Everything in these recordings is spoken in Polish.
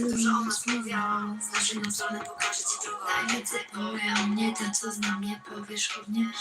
Dużo o nas mówią, znasz inną stronę, pokażę ci. Daj mi powie o mnie, ten co zna mnie powierzchownie.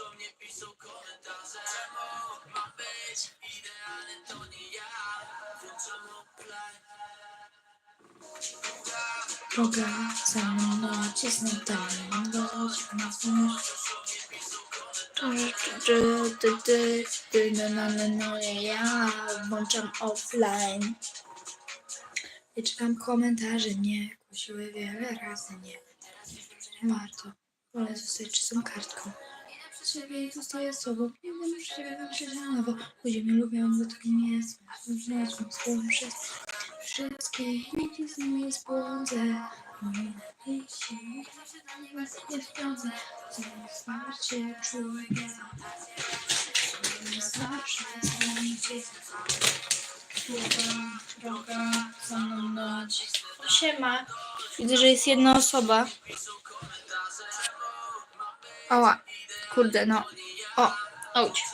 O mnie piszą komentarze. Czemu mam być idealny, to nie ja. Włączam offline Droga za mną nacisnę dalej, mam dość na no, no, no, no, ja włączam offline. I czekam komentarze, nie, kusiły wiele razy, nie. Nie. Warto, wolę zostać czystą kartką. Przed siebie i zostaję sobą, nie będę przy siebie wymyśleć na nowo. Ludzie mnie lubią, bo tak nie jest, słowem wszystko. Wszystkich z nimi nie. Siema. Widzę, że jest jedna osoba. Oła, kurde, no. O, auć.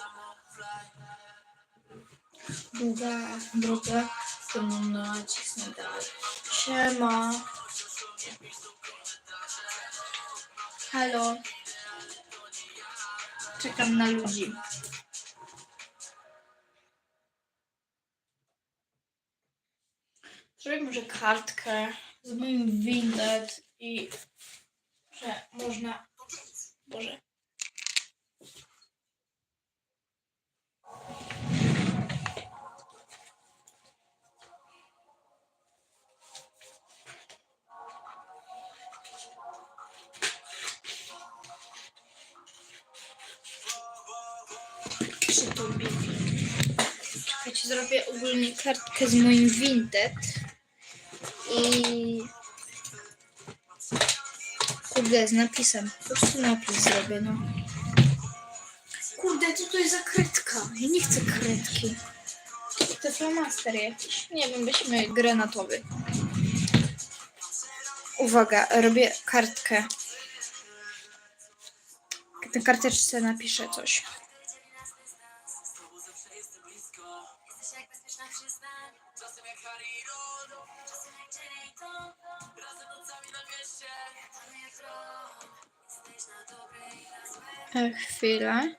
Długa droga, za mną nacisnę dalej. Siema. Halo. Czekam na ludzi. Zrobię może kartkę z moim Windet i że można. Boże. Przy tobie. Czekajcie, zrobię ogólnie kartkę z moim Vinted. I... Kurde, z napisem. Po prostu napis zrobię, no. Kurde, co to jest za kredka? Ja nie chcę kredki. To flamaster jakiś. Nie wiem, weźmy granatowy. Uwaga, robię kartkę. Na karteczce napiszę coś. Jesteś jak bezpieczna przystań Czasem jak Harry i Ron Czasem jak Jenny i Tom Razem nocami na mieście jak Jesteś na dobre i na złe E, chwilę.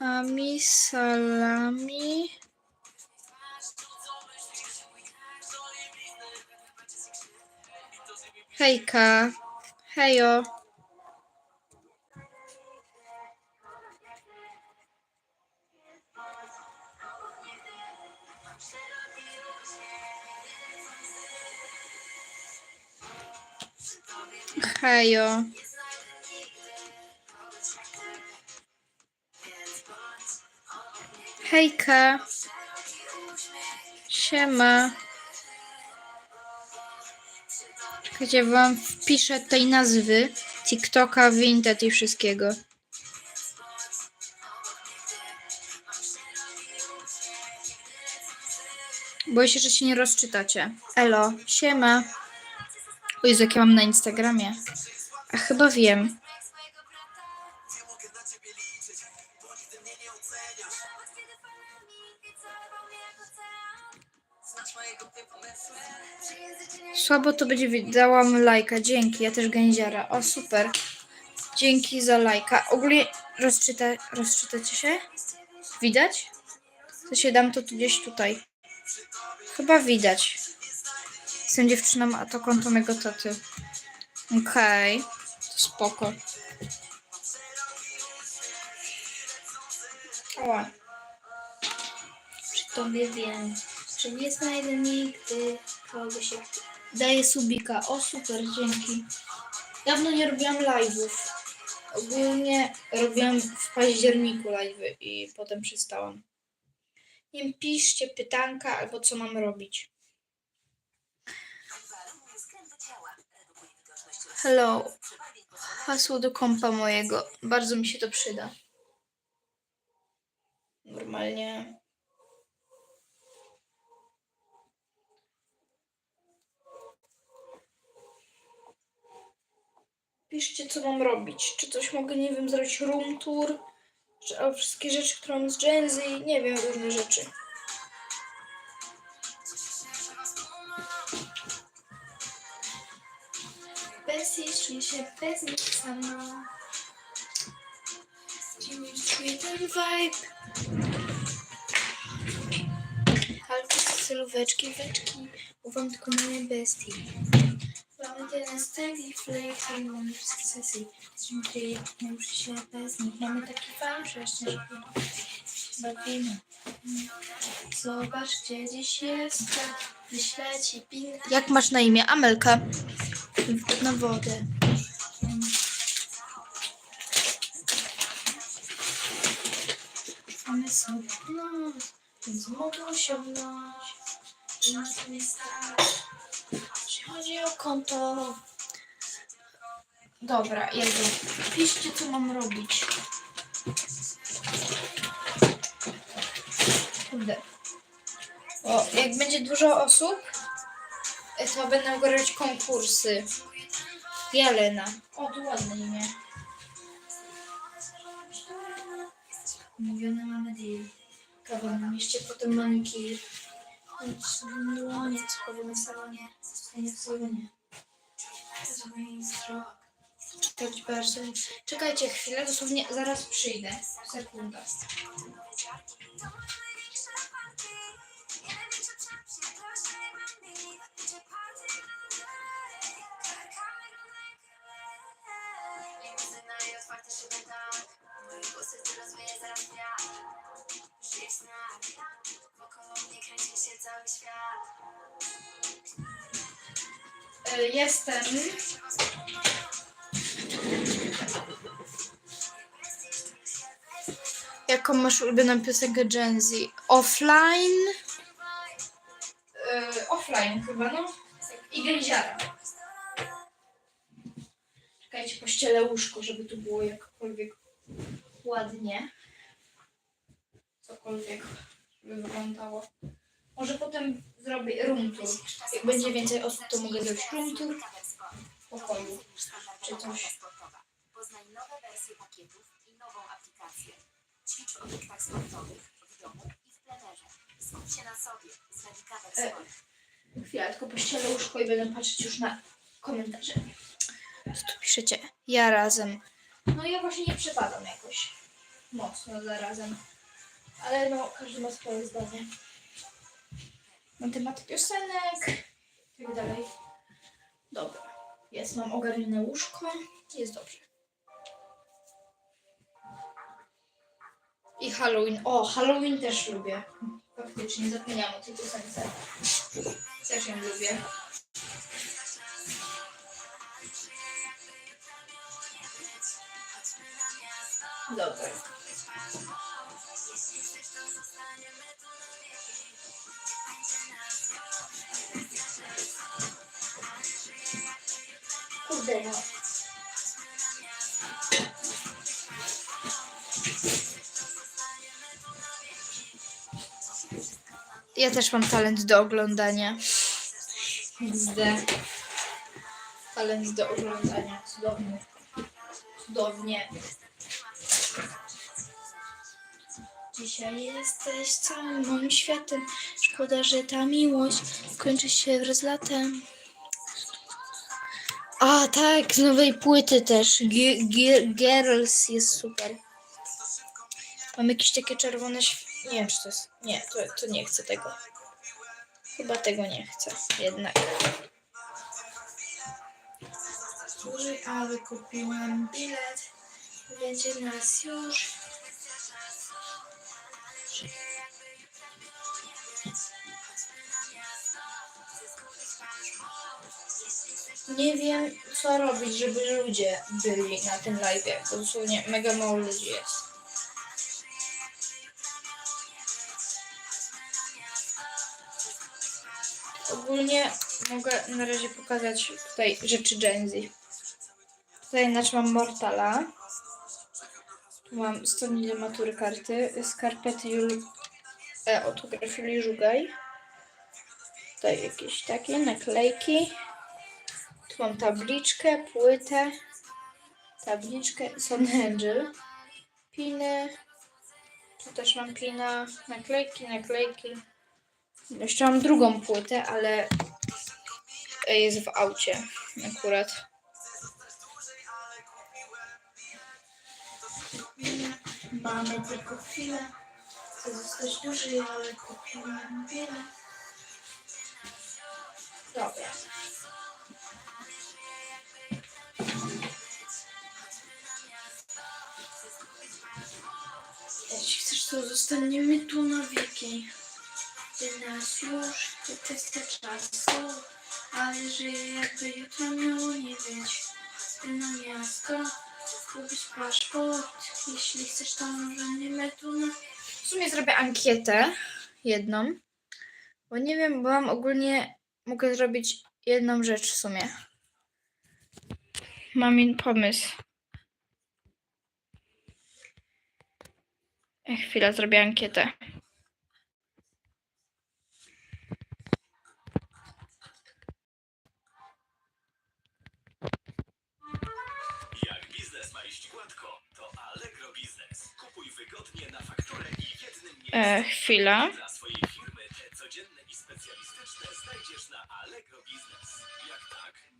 A mi salami. Hejka. Hejo. Hejo. Hejka. Siema. Czekajcie, wam wpiszę tej nazwy. TikToka, Vinted i wszystkiego. Boję się, że się nie rozczytacie. Elo, siema. Jezu, jakie mam na Instagramie. A chyba wiem. Jak jak Słabo to będzie dałam lajka, dzięki, ja też gęziara. O super. Dzięki za lajka. Ogólnie rozczyta, rozczytacie się? Widać? To się dam to gdzieś tutaj. Chyba widać. Jestem dziewczyną, a to konto mego taty. Okej, to spoko. O. Przy tobie wiem, że nie znajdę nigdy kogoś jak ty. Daję subika. O super, dzięki. Dawno nie robiłam live'ów. Ogólnie robiłam w październiku live'y i potem przestałam. Nie piszcie pytanka albo co mam robić. Hello. Hasło do kompa mojego. Bardzo mi się to przyda. Normalnie. Piszcie, co mam robić. Czy coś mogę, nie wiem, zrobić room tour? Czy wszystkie rzeczy, które mam z Gen Z? Nie wiem, różne rzeczy. Jej czuję się bez nich sama. Czuję ten vibe. Ale to są sylweczki, weczki. Ufam tylko moje bestii. Mamy ten steady flake, który mamy wszystkie sesje. Dziękuję, nie muszę się bez nich. Mamy taki vibe, że jeszcze bawimy. Zobacz, gdzie dziś jestem. Dziś leci pin. Jak masz na imię? Amelka. Na wodę. Mamy sobie noc, więc mogą osiągnąć. I na tym jest stać. Chodzi o konto. Dobra, Jezu. Piszcie, co mam robić. Kurde. O, jak będzie dużo osób, to będę robić konkursy. Jelena. O, tu ładne imię. Mówione mamy deal. Kawa na mieście, potem manikir. Dłonie, co powiem w salonie. Zostanie w salonie. Czekać bardzo. Czekajcie chwilę, dosłownie zaraz przyjdę. Sekunda. Jestem. Jaką masz ulubioną piosenkę Gen Z? Offline? Offline chyba, no. I gęziara. Czekajcie, pościelę łóżko, żeby tu było jakkolwiek ładnie. Cokolwiek by wyglądało. Może potem zrobię room tour. Jak będzie więcej osób, to mogę zrobić room tour w pokoju. Czy coś. Poznaj nowe wersje pakietów i nową aplikację. Ćwicz w obiektach sportowych, w domu i w plenerze. Skup się na sobie z Medicated E. Sport. Chwila, tylko pościelę łóżko i będę patrzeć już na komentarze. Co tu piszecie? Ja razem. No ja właśnie nie przepadam jakoś mocno za razem. Ale no, każdy ma swoje zdanie. Na temat piosenek i tak dalej. Dobra. Jest, mam ogarnione łóżko. Jest dobrze. I Halloween. O, Halloween też lubię. Faktycznie, zapomniałam o tej piosence. Też ją lubię. Dobra. Kurde, no. Ja też mam talent do oglądania. XD. Talent do oglądania. Cudownie. Cudownie. Dzisiaj jesteś całym moim światem. Szkoda, że ta miłość kończy się wraz z latem. A tak, z nowej płyty też. Gi- gi- Girls jest super. Mam jakieś takie czerwone św... Nie wiem, czy to jest... Nie, to, to nie chcę tego. Chyba tego nie chcę, jednak. Służy, ale bilet. Będzie nas już. Nie wiem, co robić, żeby ludzie byli na tym live. Bo dosłownie mega mało ludzi jest. Ogólnie mogę na razie pokazać tutaj rzeczy Gen Z. Tutaj inaczej mam Mortala. Tu mam 100 dni do matury karty. Skarpety Jul... E, autograf Żugaj. Tutaj jakieś takie naklejki. Tu mam tabliczkę, płytę. Tabliczkę Son Angel. Piny. Tu też mam pina. Naklejki, naklejki. Jeszcze mam drugą płytę, ale e, jest w aucie akurat. Mamy tylko chwilę. Chcę zostać duży, ale kupiłem wiele. Dobra. Jeśli chcesz, to zostaniemy tu na wieki. Ty nas już, ty testy czasu, ale żyję jakby jutro miało nie być. Ty na miasto, kupić paszport. Jeśli chcesz, to możemy tu na... W sumie zrobię ankietę jedną, bo nie wiem, bo mam ogólnie, mogę zrobić jedną rzecz w sumie. Mam in pomysł. E, Chwila, zrobię ankietę.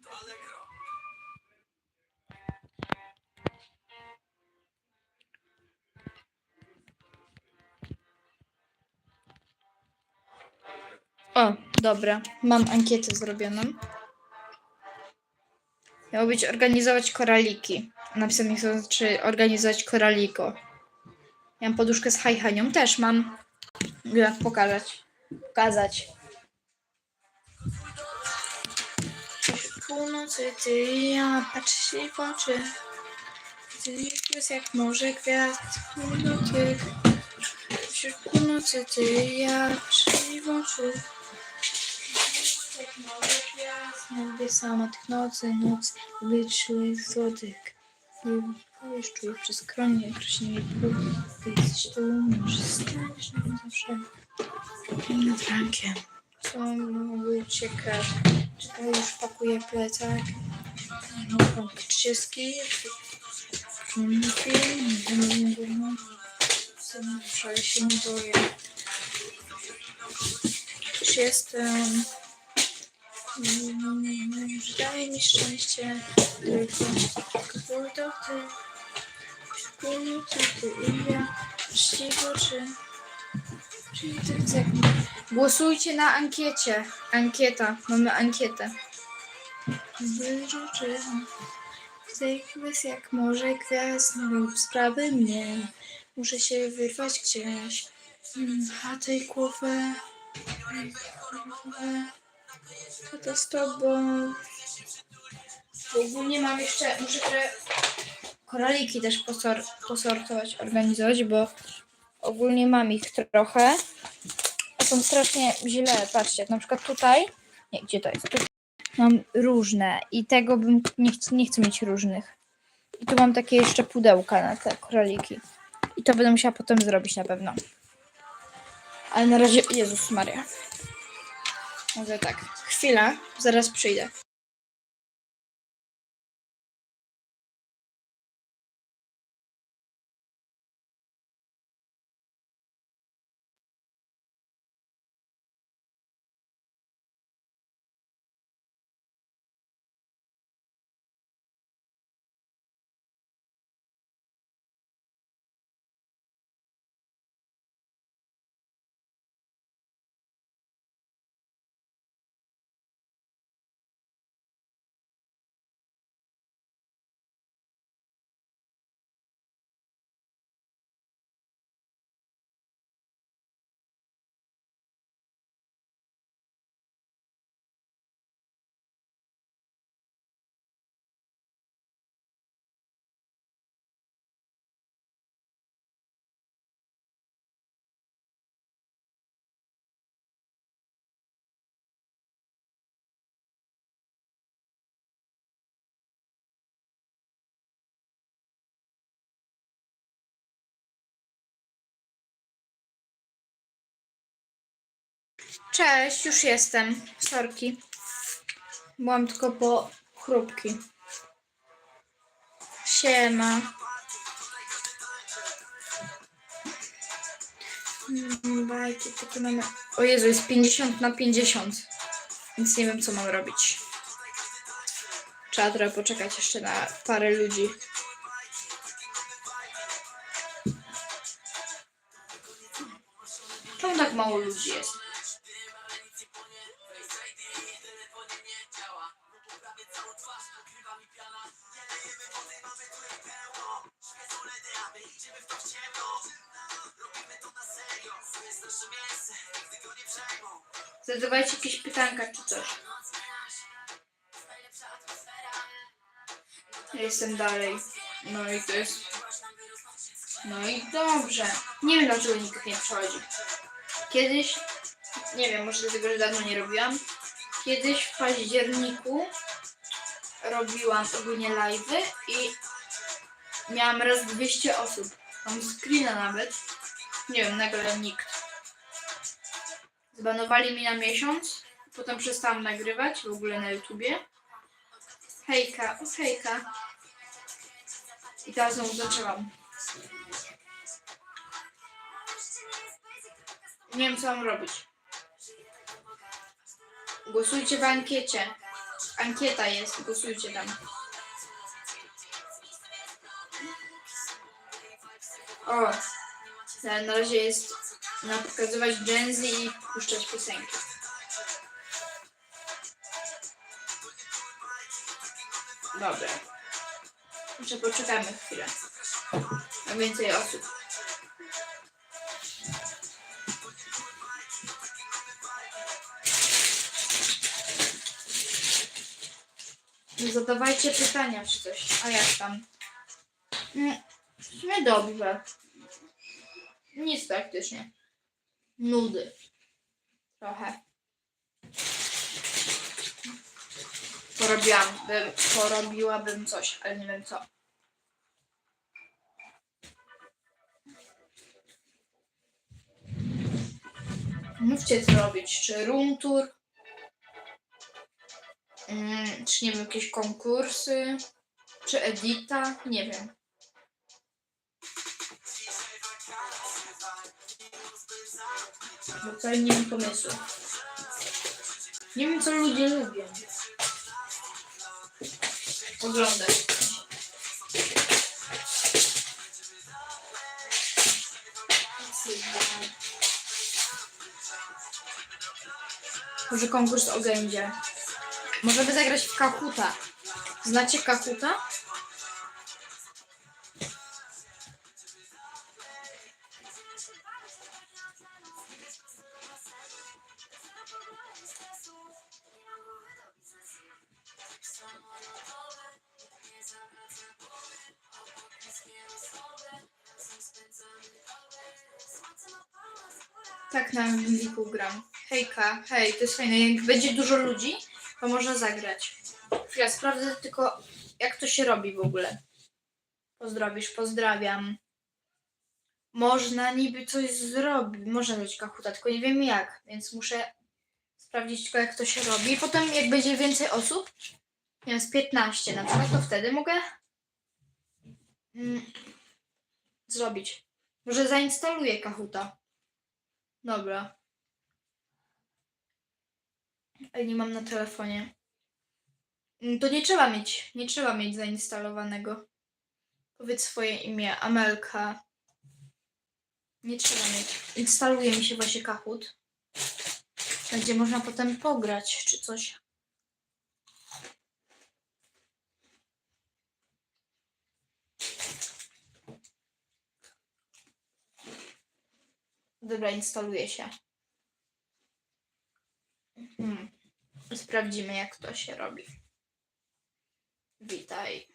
To Allegro. O, dobra. Mam ankietę zrobioną. Miało być organizować koraliki. To, czy organizować koraliko. Ja mam poduszkę z hajhanią. Też mam. Jak pokazać. Pokazać. Północy ty, ja patrzę się w oczy. Ty jest jak morze gwiazd. Północy. Wśród północy ty, ja patrzę się w oczy. Lubię sama tych nocy, noc, lubię człowiek Już czuję przez kronie, krośnie mi próg. Ty jesteś tu, może staniesz na zawsze. Innym frankiem. Co mogły ciekawe? Czy to już pakuje plecak? No, pomki trzydziestki. Czujniki, nie nie wiem. Wczoraj się nie boję. Już jestem. Mm, Już daj mi szczęście, tylko to ty. Północy ty i ja, właściwie czy... Czyli ty chcesz. Głosujcie na ankiecie. Ankieta, mamy ankietę. Wyrzuczy. Zdechłeś jak może gwiazd lub sprawy mnie. Muszę się wyrwać gdzieś. Mm, A tej głowę. głowę. Co to z tobą? Ogólnie mam jeszcze, muszę te koraliki też posor, posortować, organizować, bo ogólnie mam ich trochę. A są strasznie źle, patrzcie, na przykład tutaj, nie, gdzie to jest? Tu mam różne i tego bym, nie, ch- nie chcę mieć różnych. I tu mam takie jeszcze pudełka na te koraliki. I to będę musiała potem zrobić na pewno. Ale na razie, Jezus Maria. Może tak, chwila, zaraz przyjdę. Cześć, już jestem. Sorki. Byłam tylko po chrupki. Siema. Mm, Bajki, takie mamy. O Jezu, jest 50 na 50. Więc nie wiem, co mam robić. Trzeba trochę poczekać jeszcze na parę ludzi. Czemu tak mało ludzi jest? Ja jestem dalej. No i to jest. No i dobrze. Nie wiem dlaczego nikt nie przychodzi. Kiedyś, nie wiem, może dlatego, że dawno nie robiłam. Kiedyś w październiku robiłam ogólnie live'y i miałam raz 200 osób. Mam screena nawet. Nie wiem, nagle nikt. Zbanowali mi na miesiąc, potem przestałam nagrywać w ogóle na YouTubie. Hejka, o hejka. I teraz znowu zaczęłam. Nie wiem co mam robić. Głosujcie w ankiecie. Ankieta jest, głosujcie tam. O, na razie jest na pokazywać Gen Z i puszczać piosenki. Dobra. Jeszcze poczekamy chwilę. Na więcej osób. Zadawajcie pytania czy coś. A jak tam? Mm, W sumie dobrze. Nic praktycznie. Nudy. Trochę. Porobiłam, bym, porobiłabym coś, ale nie wiem co. Mówcie co robić. Czy room tour? Mm, czy nie wiem, jakieś konkursy? Czy edita? Nie wiem. Bo wcale nie mam pomysłu. Nie wiem, co ludzie lubią. Oglądać. Może konkurs o gędzie. Może by zagrać w Kahuta. Znacie Kahuta? Gram. Hejka, hej, to jest fajne. Jak będzie dużo ludzi, to można zagrać. Chwila, sprawdzę tylko, jak to się robi w ogóle. Pozdrowisz, pozdrawiam. Można niby coś zrobić, można mieć kahuta, tylko nie wiem jak, więc muszę sprawdzić tylko, jak to się robi. Potem, jak będzie więcej osób, nie wiem, z 15 na przykład, to wtedy mogę mm, zrobić. Może zainstaluję kahuta. Dobra. Nie mam na telefonie. Mm, To nie trzeba mieć, nie trzeba mieć zainstalowanego. Powiedz swoje imię, Amelka. Nie trzeba mieć. Instaluje mi się właśnie Kahoot. Będzie można potem pograć czy coś. Dobra, instaluje się. Sprawdzimy, jak to się robi. Witaj.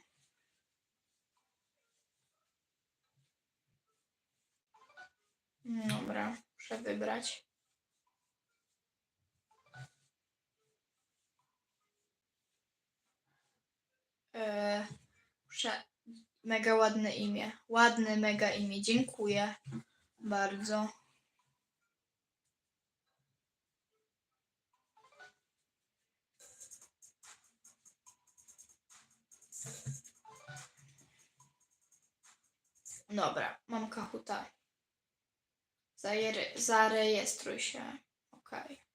Dobra, muszę wybrać. Eee, muszę. Mega ładne imię. Ładne, mega imię. Dziękuję bardzo. Dobra, mam kahuta. Zajery- zarejestruj się. Okej.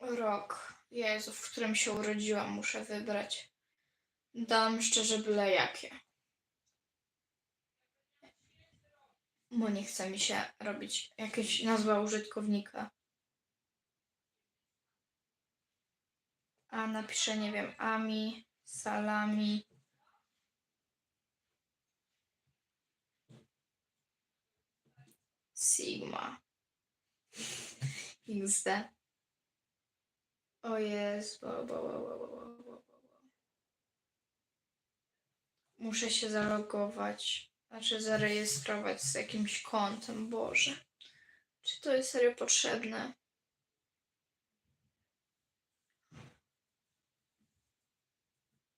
Rok. Jezu, w którym się urodziłam, muszę wybrać. Dam szczerze byle jakie. Bo nie chce mi się robić jakieś nazwa użytkownika. A napiszę, nie wiem, Ami, Salami. Sigma. XD. O jest. Bo, bo, bo, bo, bo, bo, bo. Muszę się zalogować. Znaczy zarejestrować z jakimś kontem. Boże. Czy to jest serio potrzebne?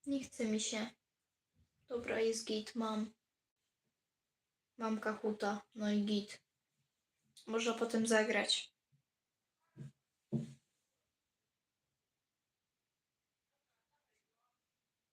Nie chce mi się. Dobra, jest git, mam. Mam kahuta, no i git. Można potem zagrać.